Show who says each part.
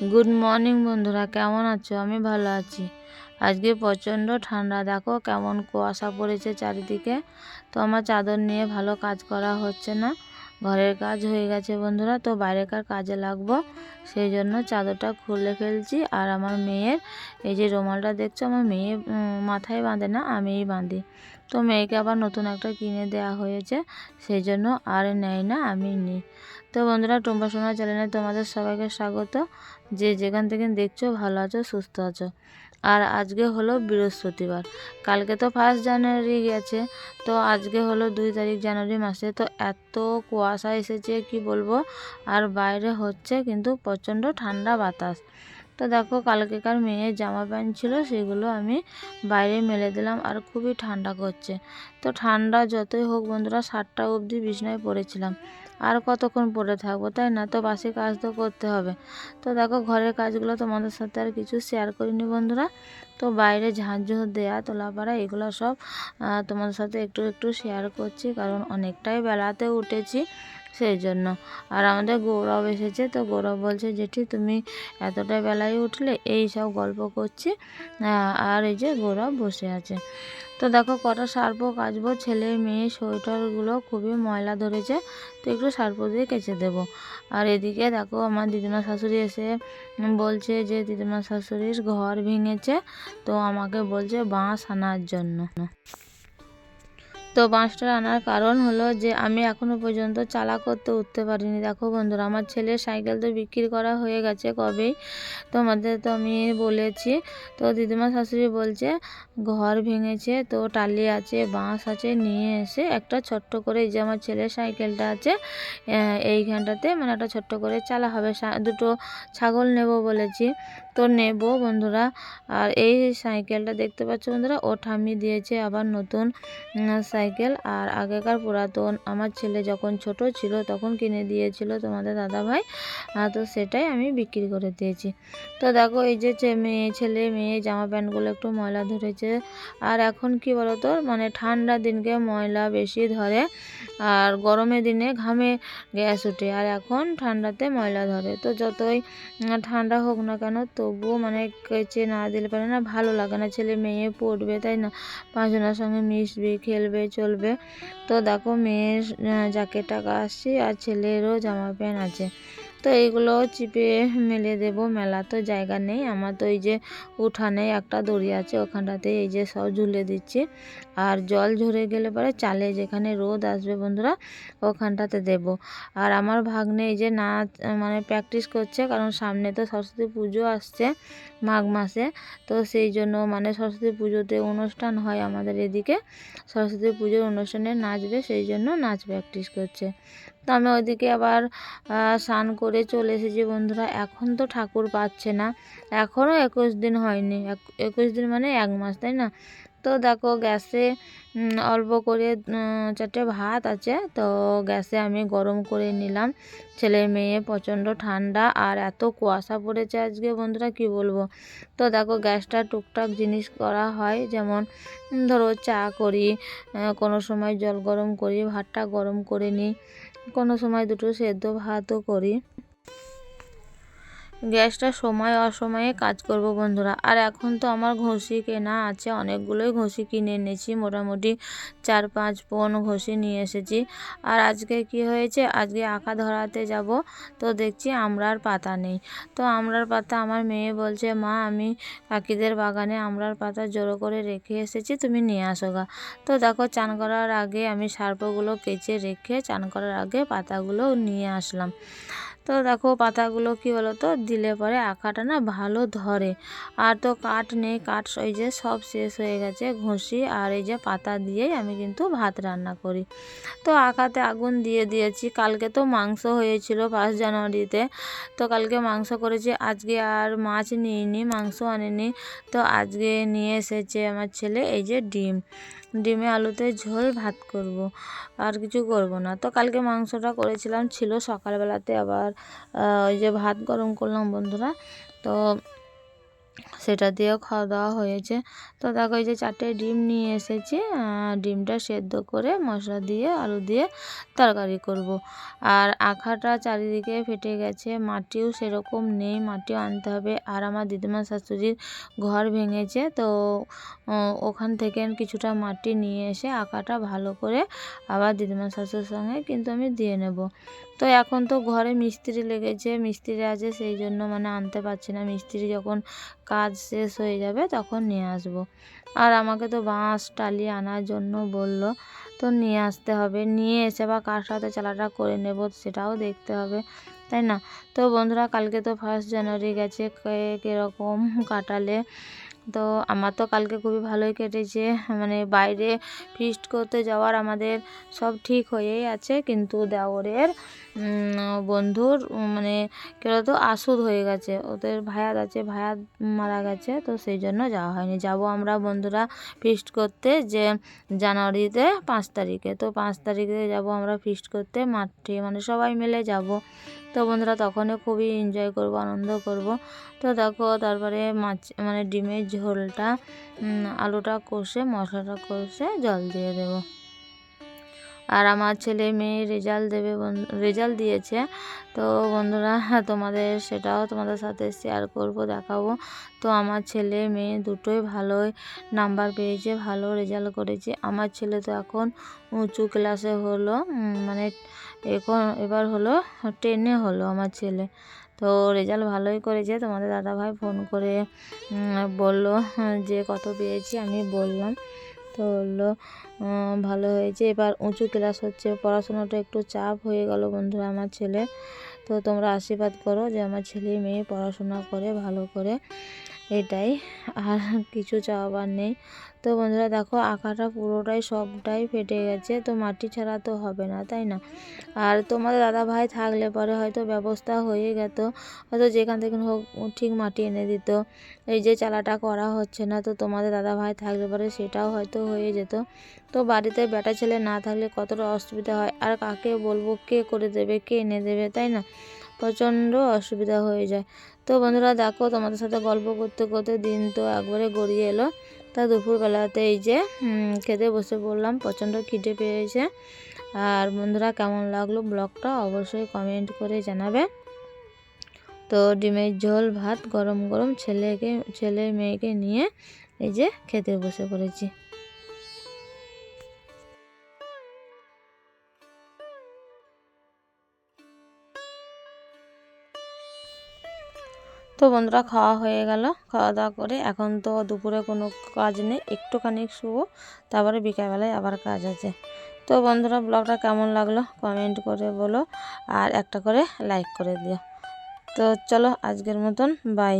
Speaker 1: Good morning বন্ধুরা। কেমন আছো? আমি ভালো আছি। আজকে প্রচণ্ড ঠান্ডা। দেখো কেমন কুয়াশা পড়েছে চারিদিকে। তো আমার চাদর নিয়ে ভালো কাজ করা হচ্ছে না। ঘরের কাজ হয়ে গেছে বন্ধুরা, তো বাইরেকার কাজে লাগবো? সেই জন্য চাদরটা খুলে ফেলছি। আর আমার মেয়ের, এই যে রুমালটা দেখছ, আমার মেয়ে মাথায় বাঁধে না, আমিই বাঁধি। তো মেয়েকে আবার নতুন একটা কিনে দেওয়া হয়েছে, সেই জন্য আর নেয় না, আমি নিই। তো বন্ধুরা, টুম্পা সোনা চ্যানেলে তোমাদের সবাইকে স্বাগত। যে যেখান থেকে দেখছ, ভালো আছো, সুস্থ আছো। আর আজকে হলো বৃহস্পতিবার। কালকে তো ফার্স্ট জানুয়ারি গেছে, তো আজকে হলো দুই তারিখ জানুয়ারি মাসে, তো এত কুয়াশা এসেছে কি বলব? আর বাইরে হচ্ছে কিন্তু প্রচণ্ড ঠান্ডা বাতাস। তো দেখো কালকেকার মেয়ের জামা প্যান্ট ছিল, সেগুলো আমি বাইরে মেলে দিলাম আর খুবই ঠান্ডা করছে। তো ঠান্ডা যতই হোক বন্ধুরা, সাতটা অবধি বিছনায় পড়েছিলাম। আর কতক্ষণ পড়ে থাকব, তাই না? তো বাসি কাজ তো করতে হবে। তো দেখো, ঘরের কাজগুলো তোমাদের সাথে আর কিছু শেয়ার করিনি বন্ধুরা। তো বাইরে ঝাঁঝ দেয়া, তোলাপাড়া, এগুলো সব তোমাদের সাথে একটু একটু শেয়ার করছি, কারণ অনেকটাই বেলাতে উঠেছি। সেই জন্য আর আমাদের গৌরব এসেছে তো গৌরব বলছে, জেঠি, তুমি এতটা বেলায় উঠলে, এই সব গল্প করছি। আর এই যে গৌরব বসে আছে। তো দেখো কটা সার্পও কাচবো, ছেলে, মেয়ে, সোয়েটারগুলো খুবই ময়লা ধরেছে, তো একটু সার্প দিয়ে কেচে দেবো। আর এদিকে দেখো আমার দিদিমা শাশুড়ি এসে বলছে যে, দিদিমা শাশুড়ির ঘর ভেঙেছে, তো আমাকে বলছে বাঁশ আনার জন্য। তো বাঁশটা আনার কারণ হলো যে, আমি এখনও পর্যন্ত চালা করতে উঠতে পারিনি। দেখো বন্ধুরা, আমার ছেলের সাইকেল তো বিক্রি করা হয়ে গেছে কবেই। তোমাদের তো আমি বলেছি। তো দিদিমা শাশুড়ি বলছে, ঘর ভেঙেছে, তো টালি আছে, বাঁশ আছে, নিয়ে এসে একটা ছোট্ট করে যে আমার ছেলের সাইকেলটা আছে এইখানটাতে মানে একটা ছোট্ট করে চালা হবে। দুটো ছাগল নেব বলেছি। তো নেব বন্ধুরা। আর এই সাইকেলটা দেখতে পাচ্ছ বন্ধুরা, ও ঠামি দিয়েছে আবার নতুন সাইকেল আর আগেকার পুরাতন। আমার ছেলে যখন ছোট ছিল তখন কিনে দিয়েছিল তোমাদের দাদা দাদাভাই তো সেটাই আমি বিক্রি করে দিয়েছি। তো দেখো এই যে মেয়ে, ছেলে মেয়ে জামা প্যান্টগুলো একটু ময়লা ধরেছে। আর এখন কি বলতো মানে ঠান্ডা দিনকে ময়লা বেশি ধরে। আর গরমের দিনে ঘামে গ্যাস ওঠে। আর এখন ঠান্ডাতে ময়লা ধরে। তো যতই ঠান্ডা হোক না কেন, তবুও মানে কেচে না দিলে পারে না, ভালো লাগে না। ছেলে মেয়ে পড়বে, তাই না? পাঁচজনের সঙ্গে মিশবে, খেলবে, চলবে। তো দেখো, মেয়ের জ্যাকেট টাকা আসছে আর ছেলেরও জামা প্যান্ট আছে। তো এইগুলো চিপে মেলে দেব, মেলা তো জায়গা নেই। আমার তো এই যে উঠানে একটা দড়ি আছে, ওখানটাতে এই যে সব ঝুলে দিচ্ছি। আর জল ঝরে গেলে পরে চালে যেখানে রোদ আসবে বন্ধুরা, ওখানটাতে দেব। আর আমার ভাগ্নে এই যে নাচ মানে প্র্যাকটিস করছে, কারণ সামনে তো সরস্বতী পুজো আসছে মাঘ মাসে। তো সেই জন্য মানে সরস্বতী পুজোতে অনুষ্ঠান হয় আমাদের এদিকে। সরস্বতী পুজোর অনুষ্ঠানে নাচবে, সেই জন্য নাচ প্র্যাকটিস করছে। তো আমি ওইদিকে আবার স্নান করে চলে এসেছি বন্ধুরা। এখন তো ঠাকুর পাচ্ছে না। এখনও একুশ দিন হয়নি। একুশ দিন মানে এক মাস, তাই না? তো দেখো গ্যাসে অল্প করে চারটে ভাত আছে। তো গ্যাসে আমি গরম করে নিলাম। ছেলে মেয়ে প্রচণ্ড ঠান্ডা আর এত কুয়াশা পড়েছে আজকে বন্ধুরা, কি বলব? তো দেখো গ্যাসটা টুকটাক জিনিস করা হয়। যেমন, ধরো চা করি কোনো সময় জল গরম করি, ভাতটা গরম করে নিই। কোনো সময় দুটো সেদ্ধ ভাতও করি। গ্যাসটা সময় অসময়ে কাজ করব বন্ধুরা। আর এখন তো আমার ঘষি কেনা আছে, অনেকগুলোই ঘষি কিনে এনেছি। মোটামুটি চার পাঁচ পন ঘষি নিয়ে এসেছি। আর আজকে কি হয়েছে? আজকে আঁকা ধরাতে যাব। তো দেখছি আমরার পাতা নেই। তো আমরার পাতা আমার মেয়ে বলছে, মা, আমি কাকিদের বাগানে আমরার পাতা জড়ো করে রেখে এসেছি, তুমি নিয়ে আসো গা। তো দেখো, চান করার আগে আমি সার্পগুলো কেচে রেখে, চান করার আগে পাতাগুলো নিয়ে আসলাম। তো দেখো পাতাগুলো কি বলো তো? দিলে পরে আঁকাটা না ভালো ধরে। আর তো কাঠ নেই, কাঠ ওই যে সব শেষ হয়ে গেছে ঘষি আর এই যে পাতা দিয়েই আমি কিন্তু ভাত রান্না করি। তো আঁকাতে আগুন দিয়ে দিয়েছি। কালকে তো মাংস হয়েছিল পাঁচ জানুয়ারিতে। তো কালকে মাংস করেছি। আজকে আর মাছ নিইনি, মাংস আনেনি। তো আজকে নিয়ে এসেছে আমার ছেলে এই যে ডিম। ডিমে আলুতে ঝোল, ভাত করব, আর কিছু করব না। তো কালকে মাংসটা করেছিলাম, ছিল সকালবেলাতে আবার ওই যে ভাত গরম করলাম বন্ধুরা। তো সেটা দিয়েও খাওয়া দাওয়া হয়েছে। তো দেখো এই যে চারটে ডিম নিয়ে এসেছি ডিমটা সেদ্ধ করে মশলা দিয়ে, আলু দিয়ে তরকারি করব। আর আখাটা চারিদিকে ফেটে গেছে, মাটিও সেরকম নেই, মাটিও আনতে হবে। আর আমার দিদিমা শাশুড়ির ঘর ভেঙেছে, তো ওখান থেকে কিছুটা মাটি নিয়ে এসে আঁকাটা ভালো করে আবার দিদিমা শাশুড়ির সঙ্গে কিন্তু আমি দিয়ে নেব। তো এখন তো ঘরে মিস্ত্রি লেগেছে, মিস্ত্রি আছে সেই জন্য মানে আনতে পারছি না। মিস্ত্রি যখন কাজ শেষ হয়ে যাবে তখন নিয়ে আসব। আর আমাকে তো বাঁশ, টালি আনার জন্য বলল, তো নিয়ে আসতে হবে। নিয়ে এসে বা কার সাথে চালাটা করে নেব সেটাও দেখতে হবে, তাই না? তো বন্ধুরা, কালকে তো ফার্স্ট জানুয়ারি গেছে, কে কীরকম কাটালে? তো আমার তো কালকে খুবই ভালোই কেটেছে। মানে বাইরে ফিস্ট করতে যাওয়ার আমাদের সব ঠিক হয়েই আছে। কিন্তু দেওরের বন্ধুর মানে কী তো আসুদ হয়ে গেছে। ওদের ভায়াত আছে ভায়াত মারা গেছে। তো সেই জন্য যাওয়া হয়নি। যাব আমরা বন্ধুরা ফিস্ট করতে যে জানুয়ারিতে পাঁচ তারিখে। তো পাঁচ তারিখে যাব আমরা ফিস্ট করতে মাঠে। মানে সবাই মিলে যাব। তো বন্ধুরা তখনও খুবই এনজয় করব, আনন্দ করব। তো দেখো তারপরে মাছ মানে ডিমের ঝোলটা আলুটা কষে, মশলাটা কষে জল দিয়ে দেবো। আর আমার ছেলে মেয়ে রেজাল্ট দেবে রেজাল্ট দিয়েছে। তো বন্ধুরা, তোমাদের সেটাও তোমাদের সাথে শেয়ার করব, দেখাবো। তো আমার ছেলে মেয়ে দুটোই ভালোই নাম্বার পেয়েছে, ভালো রেজাল্ট করেছে। আমার ছেলে তো এখন উঁচু ক্লাসে হলো মানে এখন এবার হলো টেনে হলো আমার ছেলে। তো রেজাল্ট ভালোই করেছে। তোমাদের দাদাভাই ফোন করে বলল যে কত পেয়েছি আমি বললাম। তো বলল ভালো হয়েছে। এবার উঁচু ক্লাস হচ্ছে। পড়াশোনাটা একটু চাপ হয়ে গেল বন্ধুরা আমার ছেলে। তো তোমরা আশীর্বাদ করো যে আমার ছেলে মেয়ে পড়াশোনা করে, ভালো করে এটাই। আর কিছু চাওয়ার নেই। তো বন্ধুরা দেখো আঁকাটা পুরোটাই সবটাই ফেটে গেছে, তো মাটি ছাড়া তো হবে না, তাই না? আর তোমাদের দাদা ভাই থাকলে পরে হয়তো ব্যবস্থা হয়ে যেত হয়তো যেখান থেকে হোক ঠিক মাটি এনে দিত। এই যে চালাটা করা হচ্ছে না, তো তোমাদের দাদা ভাই থাকলে পরে সেটাও হয়তো হয়ে যেত। তো বাড়িতে বেটা ছেলে না থাকলে কতটা অসুবিধা হয়? আর কাকে বলব, কে করে দেবে, কে এনে দেবে, তাই না? প্রচণ্ড অসুবিধা হয়ে যায়। তো বন্ধুরা দেখো, তোমাদের সাথে গল্প করতে করতে দিন তো একবারে গড়িয়ে এলো। তা দুপুরবেলাতে এই যে খেতে বসে পড়লাম, প্রচণ্ড খিদে পেয়েছে। আর বন্ধুরা কেমন লাগল ব্লগটা অবশ্যই কমেন্ট করে জানাবে। তো ডিমের ঝোল, ভাত গরম গরম ছেলেকে, ছেলে মেয়েকে নিয়ে এই যে খেতে বসে পড়েছি। তো বন্ধুরা খাওয়া হয়ে গেল। খাওয়া দাওয়া করে এখন তো দুপুরে কোনো কাজ নেই, একটুখানি শুবো, তারপরে বিকালবেলায় আবার কাজ আছে। তো বন্ধুরা ব্লগটা কেমন লাগল কমেন্ট করে বলো আর একটা করে লাইক করে দিও। তো চলো আজকের মতন, বাই।